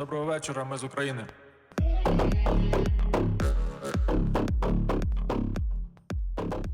Доброго вечора, ми з України.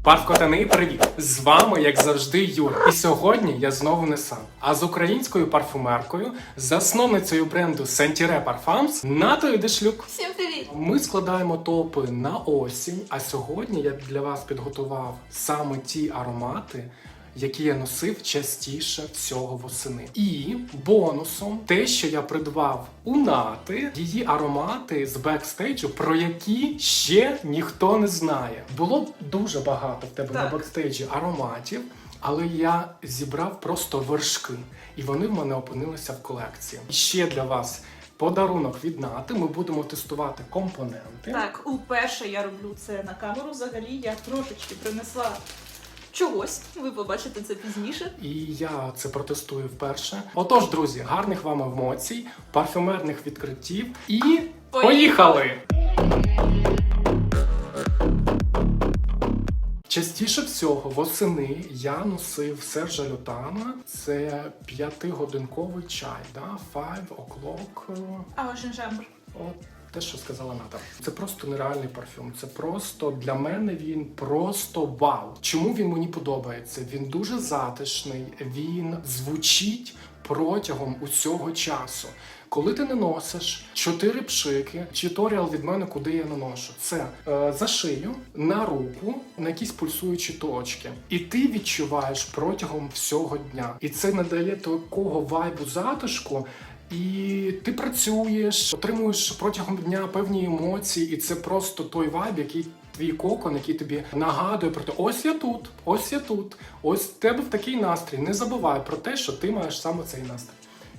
Парфкотани, привіт! З вами, як завжди, Юра. І сьогодні я знову не сам. А з українською парфумеркою, засновницею бренду Sentire Parfums Натою Дешлюк. Всім привіт! Ми складаємо топи на осінь, а сьогодні я для вас підготував саме ті аромати. Які я носив частіше всього восени, і бонусом те, що я придбав у нати її аромати з бекстейджу, про які ще ніхто не знає. Було дуже багато в тебе на бекстейджі ароматів, але я зібрав просто вершки, і вони в мене опинилися в колекції. І ще для вас подарунок від нати. Ми будемо тестувати компоненти. Так, уперше я роблю це на камеру. Взагалі я трошечки принесла чогось. Ви побачите це пізніше. І я це протестую вперше. Отож, друзі, гарних вам емоцій, парфюмерних відкриттів і поїхали! Частіше всього восени я носив Сержа Лютана. Це п'ятигодинковий чай, да? Five o'clock. А жінжембр. От те, що сказала Ната. Це просто нереальний парфюм. Це просто для мене він просто вау. Чому він мені подобається? Він дуже затишний, він звучить протягом усього часу. Коли ти не носиш чотири пшики, туторіал від мене, куди я наношу. Це е, за шию, на руку, на якісь пульсуючі точки. І ти відчуваєш протягом всього дня. І це надає такого вайбу затишку. І ти працюєш, отримуєш протягом дня певні емоції, і це просто той вайб, який твій кокон, який тобі нагадує про те, ось я тут, ось я тут, ось тебе в такий настрій. Не забувай про те, що ти маєш саме цей настрій.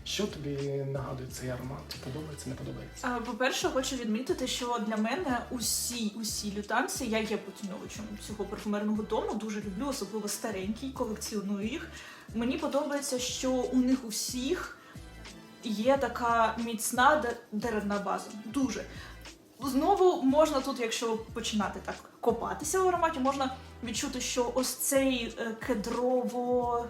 Що тобі нагадує цей аромат? Чи подобається, не подобається? По-перше, хочу відмітити, що для мене усі усі лютанці, я є поціновувачем цього парфумерного дому, дуже люблю, особливо старенький, колекціоную їх. Мені подобається, що у них у всіх є така міцна де- деревна база. Дуже. Знову можна тут, якщо починати так копатися в ароматі, можна відчути, що ось цей е, кедрово.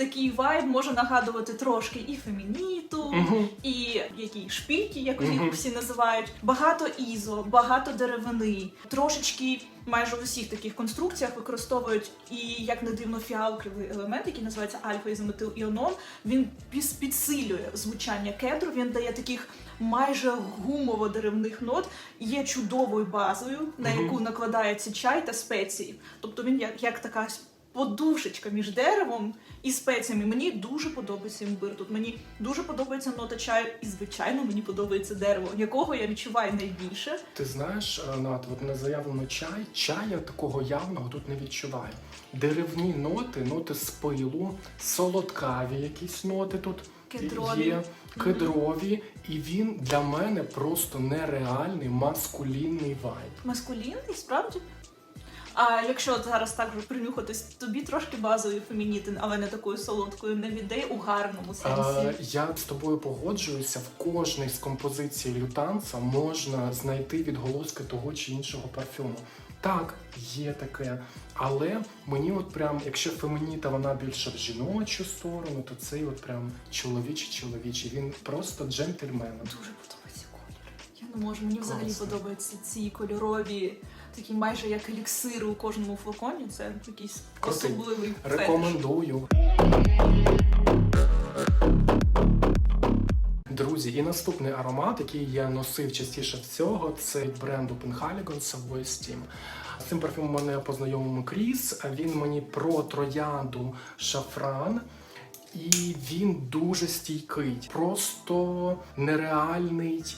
Такий вайб може нагадувати трошки і фемініту, Мгм. і які шпільки, як їх всі називають. Багато ізо, багато деревини. Трошечки майже в усіх таких конструкціях використовують і як не дивно фіалковий елемент, який називається альфа-ізометил-іонон. Він піс- підсилює звучання кедру. Він дає таких майже гумово-деревних нот. Є чудовою базою, на яку накладається чай та спеції. Тобто він як, як така подушечка між деревом і спеціями. Мені дуже подобається імбир. Тут мені дуже подобається нота чаю, і звичайно мені подобається дерево, якого я відчуваю найбільше. Ти знаєш, е, Нат, от не заявлено чай, чая такого явного тут не відчуваю. Деревні ноти, ноти з пилу, солодкаві якісь ноти тут Кедрові. є, кедрові, і він для мене просто нереальний маскулінний вайб. Маскулінний, справді. А якщо зараз так вже принюхатись, тобі трошки базовий фемінітин, але не такою солодкою, не віддає у гарному сенсі. Е, я з тобою погоджуюся. В кожній з композицій лютанца можна знайти відголоски того чи іншого парфюму. Так, є таке. Але мені от прям, якщо фемініта вона більше в жіночу сторону, то цей от прям чоловічий чоловічий. Він просто джентльмен. Дуже подобається колір. Я не можу, мені взагалі Класно. подобаються ці кольорові, такі майже як еліксири у кожному флаконі. Це якийсь Крутий. особливий фетиш. Рекомендую. Друзі, і наступний аромат, який я носив частіше всього, це від бренду Penhaligon Savoy Steam. З цим парфюмом мене познайомив Кріс. Він мені про троянду шафран. І він дуже стійкий, просто нереальний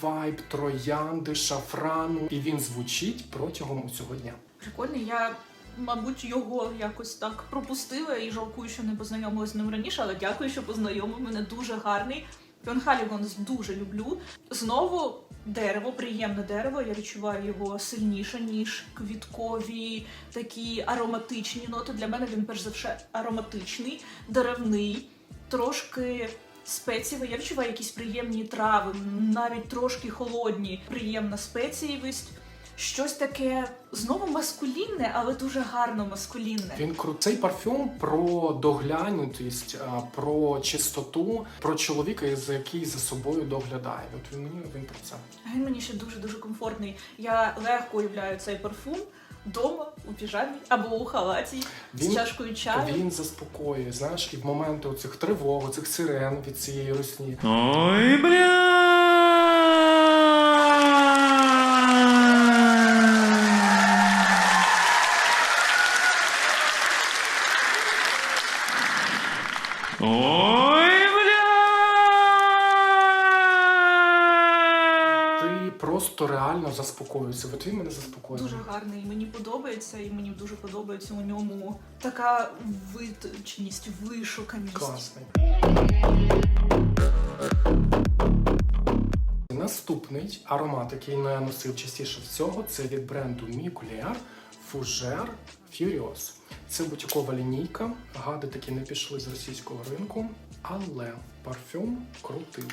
вайб троянди, шафрану, і він звучить протягом усього дня. Прикольний. Я, мабуть, його якось так пропустила і жалкую, що не познайомилася з ним раніше, але дякую, що познайомив мене дуже гарний. Пьонхалігонс дуже люблю. Знову дерево, приємне дерево. Я відчуваю його сильніше, ніж квіткові, такі ароматичні ноти. Для мене він перш за все ароматичний, деревний, трошки. Спецієвий, я відчуваю якісь приємні трави, навіть трошки холодні, приємна спецієвість. щось таке знову маскулінне, але дуже гарно маскулінне. Він кру- Цей парфюм про доглянутість, про чистоту, про чоловіка, за який за собою доглядає. От він мені він про це. Він мені ще дуже дуже комфортний. Я легко уявляю цей парфум вдома у піжамі або у халаті Він- з чашкою чаю. Він заспокоює, знаєш, і в моменти оцих тривог, цих сирен від цієї русні. Ой, бля! Ой, бля! Ти просто реально заспокоюєшся. От він мене заспокоює. Дуже гарний, мені подобається, і мені дуже подобається у ньому така виточеність, вишуканість. Класний. Наступний аромат, який я носив частіше всього, це від бренду Mugler Fougère Furious. Це бутікова лінійка. Гади таки не пішли з російського ринку, але парфюм крутий.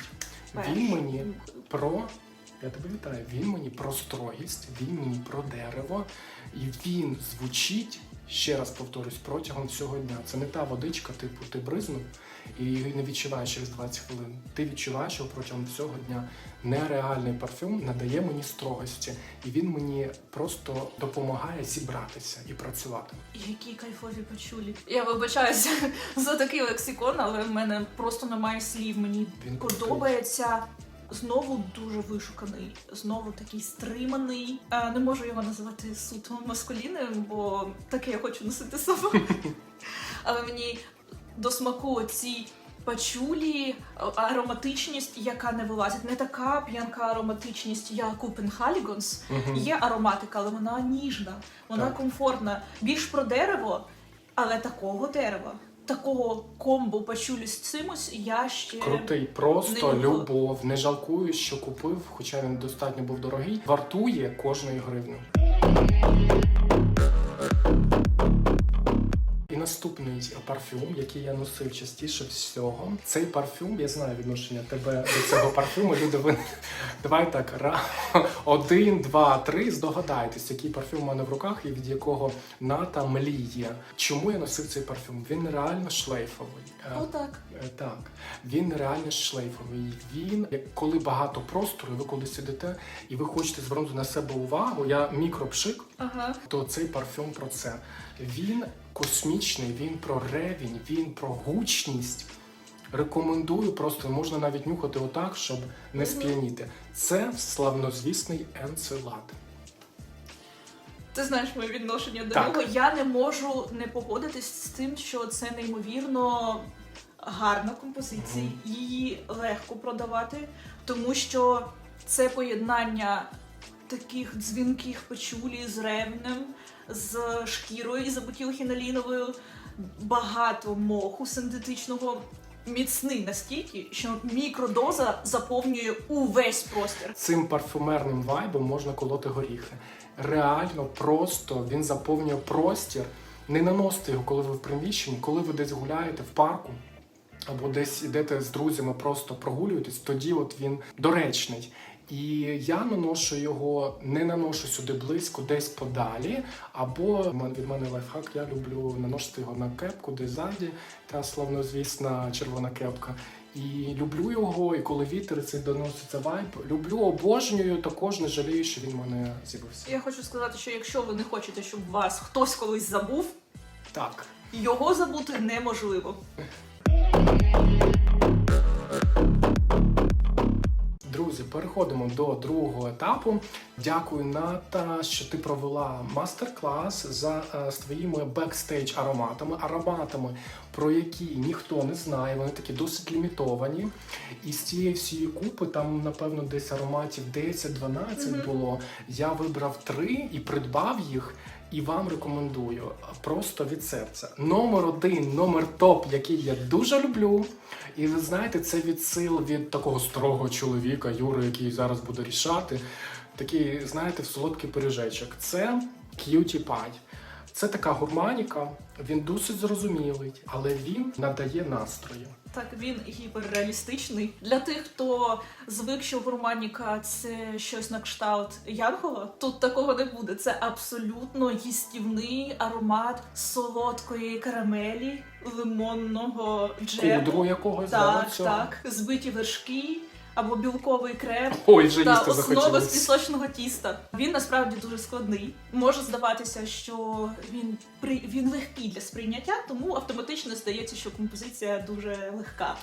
Він мені про. Я тебе вітаю. Він мені про строгість, він мені про дерево, і він звучить, ще раз повторюсь, протягом всього дня. Це не та водичка, типу, ти бризнув і не відчуваєш через 20 хвилин. Ти відчуваєш його протягом всього дня. Нереальний парфюм надає мені строгості, і він мені просто допомагає зібратися і працювати. Які кайфові почулі. Я вибачаюся за такий лексикон, але в мене просто немає слів. Мені Він подобається. Знову дуже вишуканий, знову такий стриманий. А, не можу його називати суто маскулінним, бо таке я хочу носити сама. Але мені до смаку ці пачулі, ароматичність, яка не вилазить. Не така п'янка ароматичність, як у Пенхалігонс. Мгм. Є ароматика, але вона ніжна, вона Так. комфортна. Більш про дерево, але такого дерева, такого комбо пачулі з цимось я ще Крутий, просто не любов. Не жалкую, що купив, хоча він достатньо був дорогий. Вартує кожної гривни. Наступний парфюм, який я носив частіше всього. Цей парфюм, я знаю відношення тебе до цього парфюму. Люди, ви давай так ра один, два, три. Здогадайтесь, який парфюм у мене в руках і від якого ната мліє. Чому я носив цей парфюм? Він реально шлейфовий. Е, отак. Е, Так, він реально шлейфовий. Він, коли багато простору, ви коли сидите і ви хочете звернути на себе увагу, я мікропшик, Ага. то цей парфюм про це. Він космічний, він про ревінь, він про гучність. Рекомендую, просто можна навіть нюхати отак, щоб не сп'яніти. Це славнозвісний енцелад. Ти знаєш моє відношення до Так. нього. Я не можу не погодитись з тим, що це неймовірно гарна композиція. Її легко продавати, тому що це поєднання таких дзвінких печулі з ревнем, з шкірою і ізобутілхіноліновою, багато моху синтетичного. Міцний настільки, що мікродоза заповнює увесь простір. Цим парфюмерним вайбом можна колоти горіхи. Реально, просто він заповнює простір. Не наносите його, коли ви в приміщенні, коли ви десь гуляєте в парку або десь ідете з друзями, просто прогулюєтесь, тоді от він доречний. І я наношу його, не наношу сюди близько, десь подалі. Або від мене лайфхак, я люблю наносити його на кепку, десь ззаді, та славнозвісна червона кепка. І люблю його, і коли вітер цей доноситься вайб, люблю, обожнюю, також не жалію, що він в мене з'явився. Я хочу сказати, що якщо ви не хочете, щоб вас хтось колись забув, Так. його забути неможливо. Переходимо до другого етапу. Дякую, Ната, що ти провела мастер-клас за е, своїми бекстейдж ароматами, ароматами, про які ніхто не знає. Вони такі досить лімітовані. І з цієї всієї купи, там, напевно, десь ароматів 10-12 Мгм. було. Я вибрав три і придбав їх. І вам рекомендую просто від серця. Номер один, номер топ, який я дуже люблю. І ви знаєте, це відсил від такого старого чоловіка Юри, який зараз буде рішати. Такий, знаєте, в солодкий пиріжечок. Це Cutie Pie. Це така гурманіка, він досить зрозумілий, але він надає настрою. Так, він гіперреалістичний. Для тих, хто звик, що гурманіка це щось на кшталт Янгола, тут такого не буде. Це абсолютно їстівний аромат солодкої карамелі, лимонного джему. Кудру якогось Так, так, збиті вершки або білковий крем. Ой, вже та їсти основа з захотілося. пісочного тіста. Він насправді дуже складний. Може здаватися, що він при він легкий для сприйняття, тому автоматично здається, що композиція дуже легка.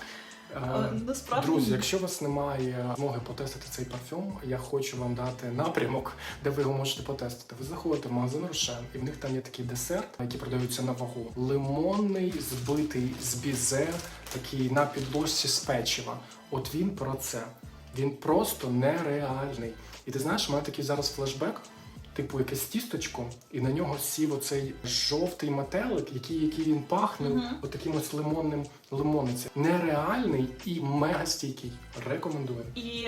Е, насправді Друзі, якщо у вас немає змоги потестити цей парфюм, я хочу вам дати напрямок, де ви його можете потестити. Ви заходите в магазин Рошен, і в них там є такий десерт, який продаються на вагу. Лимонний, збитий з бізе, такий на підложці з печива. От він про це. Він просто нереальний. І ти знаєш, у мене такий зараз флешбек. Типу якесь тісточко, і на нього сів оцей жовтий метелик, який, який він пахне, Мгм. отаким ось лимонним лимоницем. Нереальний і мега стійкий. Рекомендую. І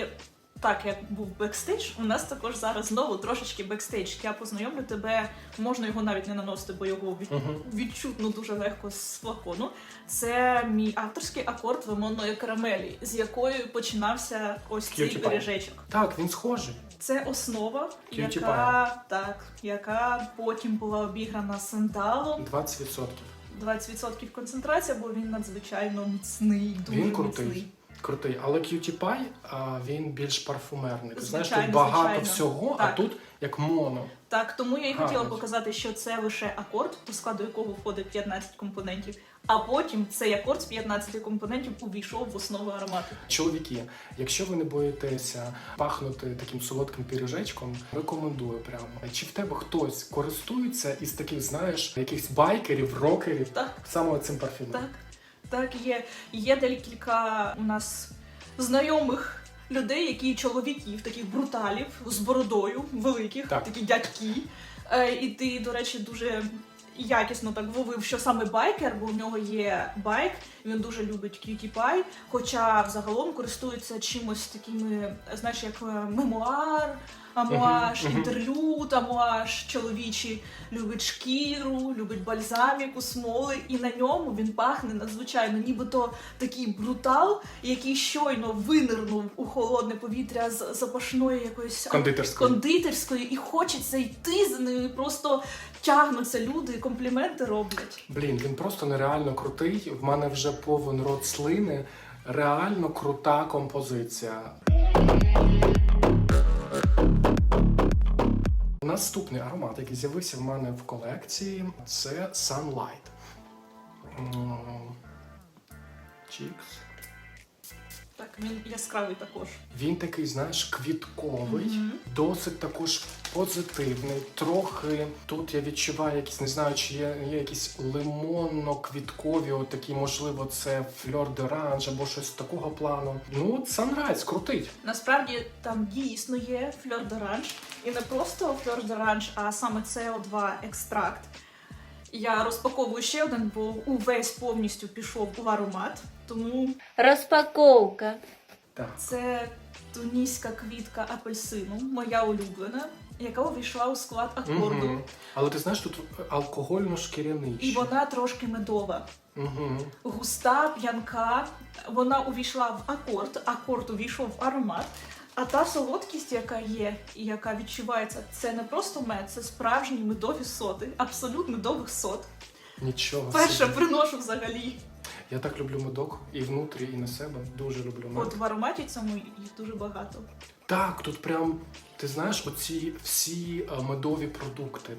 так як був бекстейдж, у нас також зараз знову трошечки бекстейдж. Я познайомлю тебе, можна його навіть не наносити, бо його від... Угу. відчутно дуже легко з флакону. Це мій авторський акорд лимонної карамелі, з якої починався ось цей Cutie Pie. бережечок. Так, він схожий. Це основа, Cutie яка так, яка потім була обіграна сандалом. 20%. 20% концентрація, бо він надзвичайно міцний, дуже Він крутий. міцний. Крутий, але Cutie Pie, а, він більш парфумерний. Ти знаєш, тут Звичайно, багато звичайно. всього, а Так. тут як моно. Так, тому я і хотіла Гарно. показати, що це лише акорд, до складу якого входить 15 компонентів, а потім цей акорд з 15 компонентів увійшов в основу аромату. Чоловіки, якщо ви не боїтеся пахнути таким солодким пиріжечком, рекомендую прямо. Чи в тебе хтось користується із таких, знаєш, якихось байкерів, рокерів Так, саме цим парфюмом? так, так, є. Є декілька у нас знайомих людей, які чоловіків, таких бруталів з бородою, великих, Так. такі дядьки. Е, і ти, до речі, дуже. Якісно так вовив, що саме байкер, бо в нього є байк, він дуже любить cutie pie, хоча взагалом користується чимось такими, знаєш, як е, мемуар, амуаж, інтерлюд, амуаж чоловічий, любить шкіру, любить бальзаміку, смоли, і на ньому він пахне надзвичайно, нібито такий брутал, який щойно винирнув у холодне повітря з запашної якоїсь Кондитерською. кондитерської, і хочеться йти за нею. і Просто тягнуться люди, і компліменти роблять. Блін, він просто нереально крутий. В мене вже повен рот слини. Реально крута композиція. Наступний аромат, який з'явився в мене в колекції, це Sunlight. Чікс. Так, він яскравий також. Він такий, знаєш, квітковий, досить також позитивний. Трохи тут я відчуваю якісь, не знаю, чи є, є якісь лимонно-квіткові, от такі, можливо, це фльор d'orange або щось такого плану. Ну, Sunrise, крутить. Насправді там дійсно є фльор d'orange. І не просто фльор d'orange, а саме CO2 екстракт. Я розпаковую ще один, бо увесь повністю пішов у аромат. Тому Розпаковка. Так. це туніська квітка апельсину, моя улюблена, яка увійшла у склад акорду. Мгм. Але ти знаєш, тут алкогольно-шкіряний. І вона трошки медова. Мгм. Густа, п'янка. Вона увійшла в акорд, акорд увійшов в аромат. А та солодкість, яка є і яка відчувається, це не просто мед, це справжні медові соти, абсолютно медових сод. Нічого. Перше собі. приношу взагалі. Я так люблю медок і внутрі, і на себе. Дуже люблю мед. От в ароматі цьому їх дуже багато. Так, тут прям, ти знаєш, оці всі е, медові продукти.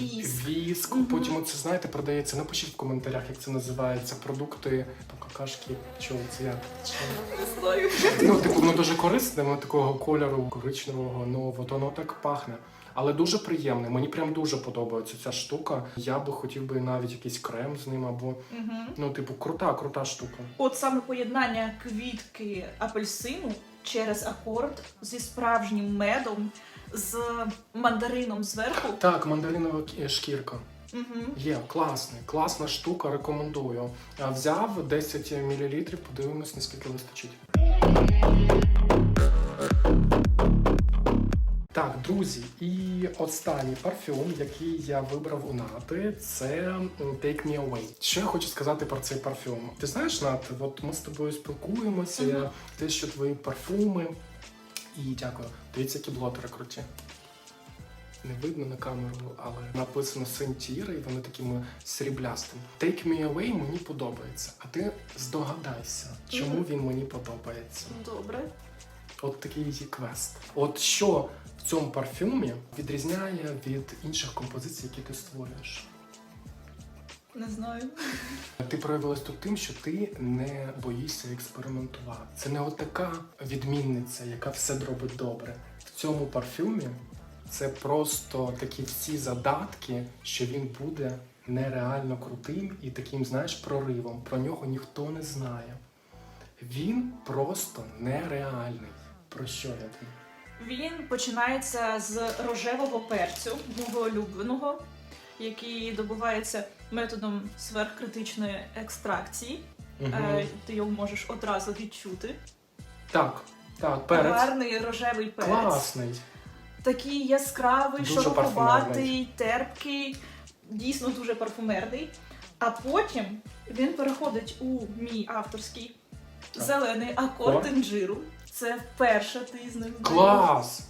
Віск. Віск. Мгм. Потім оце, знаєте, продається. Напишіть в коментарях, як це називається. Продукти, там какашки, чого це як. Не знаю. Ну, типу, воно дуже корисне, воно такого кольору коричневого, ну от воно так пахне. Але дуже приємне. Мені прям дуже подобається ця штука. Я би хотів би навіть якийсь крем з ним, або Угу. ну, типу, крута, крута штука. От саме поєднання квітки апельсину через акорд зі справжнім медом, з мандарином зверху. Так, мандаринова шкірка. Угу. Є класний, класна штука, рекомендую. Взяв 10 мл, подивимось, наскільки вистачить. Так, друзі, і останній парфюм, який я вибрав у Нати, це Take Me Away. Що я хочу сказати про цей парфюм? Ти знаєш, Нат, от ми з тобою спілкуємося, Мгм. те, що твої парфуми. І дякую. Дивіться, які блотери круті. Не видно на камеру, але написано Сентіра, і вони такими сріблястими. Take Me Away мені подобається. А ти здогадайся, чому Мгм. він мені подобається. Добре. От такий квест. От що в цьому парфюмі відрізняє від інших композицій, які ти створюєш? Не знаю. Ти проявилась тут тим, що ти не боїшся експериментувати. Це не от така відмінниця, яка все робить добре. В цьому парфюмі це просто такі всі задатки, що він буде нереально крутим і таким, знаєш, проривом. Про нього ніхто не знає. Він просто нереальний. Про що я тобі? Він починається з рожевого перцю, мого улюбленого, який добувається методом сверхкритичної екстракції. Е, Ти його можеш одразу відчути. Так, так, перець. Гарний рожевий перець. Класний. Такий яскравий, Дуже терпкий, дійсно дуже парфумерний. А потім він переходить у мій авторський Так. зелений Акорд. інжиру. Це вперше ти з ним. Клас!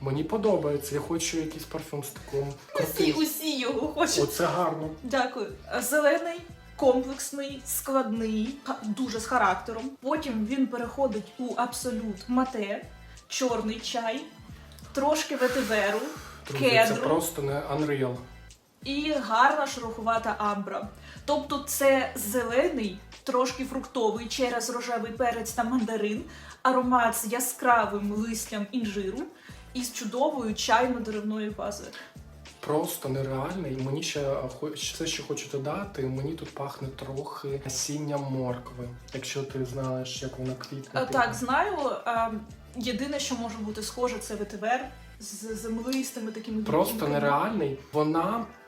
Мені подобається. Я хочу якийсь парфюм з таким Усі, усі його хочуть. Оце гарно. Дякую. Зелений, комплексний, складний, дуже з характером. Потім він переходить у абсолют мате, чорний чай, трошки ветиверу Друзі, це просто не Unreal. І гарна шероховата амбра. Тобто це зелений, трошки фруктовий через рожевий перець та мандарин, аромат з яскравим листям інжиру і з чудовою чайно-деревною базою. Просто нереальний. І Мені ще а, хо- все, що хочу додати, мені тут пахне трохи насінням моркви. Якщо ти знаєш, як вона квітне. Так, знаю. Єдине, що може бути схоже, це ветивер з землистими такими Просто нереальний. Вона е,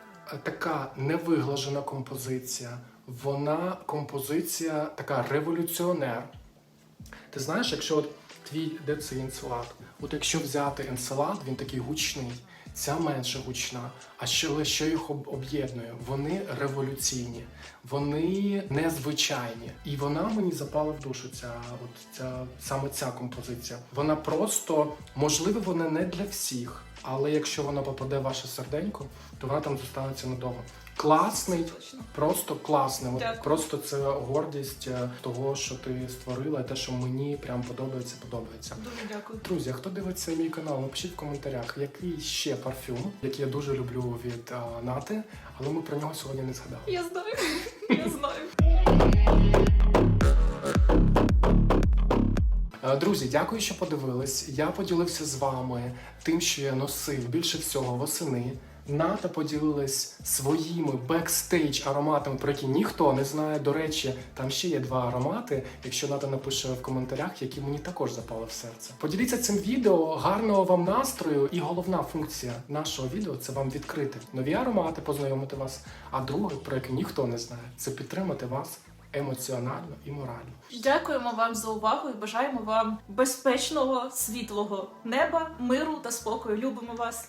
така невиглажена композиція. Вона композиція така революціонер. Ти знаєш, якщо от твій де цей енцелад? От якщо взяти енцелад, він такий гучний, ця менше гучна. А що, що їх об'єднує? Вони революційні, вони незвичайні. І вона мені запала в душу. Ця от ця саме ця композиція. Вона просто можливо, вона не для всіх. Але якщо вона попаде в ваше серденько, то вона там зостанеться надовго. Класний, Точно. просто класний. От Просто це гордість е, того, що ти створила, те, що мені прям подобається, подобається. Дуже дякую. Друзі, хто дивиться мій канал, напишіть в коментарях, який ще парфюм, який я дуже люблю від а, Нати, але ми про нього сьогодні не згадали. Я знаю. Я знаю. Е, Друзі, дякую, що подивились. Я поділився з вами тим, що я носив більше всього восени. Ната поділилась своїми бекстейдж ароматами, про які ніхто не знає. До речі, там ще є два аромати. Якщо Ната напише в коментарях, які мені також запали в серце. Поділіться цим відео, гарного вам настрою. І головна функція нашого відео це вам відкрити нові аромати, познайомити вас. А друге, про яке ніхто не знає, це підтримати вас емоціонально і морально. Дякуємо вам за увагу і бажаємо вам безпечного, світлого неба, миру та спокою. Любимо вас.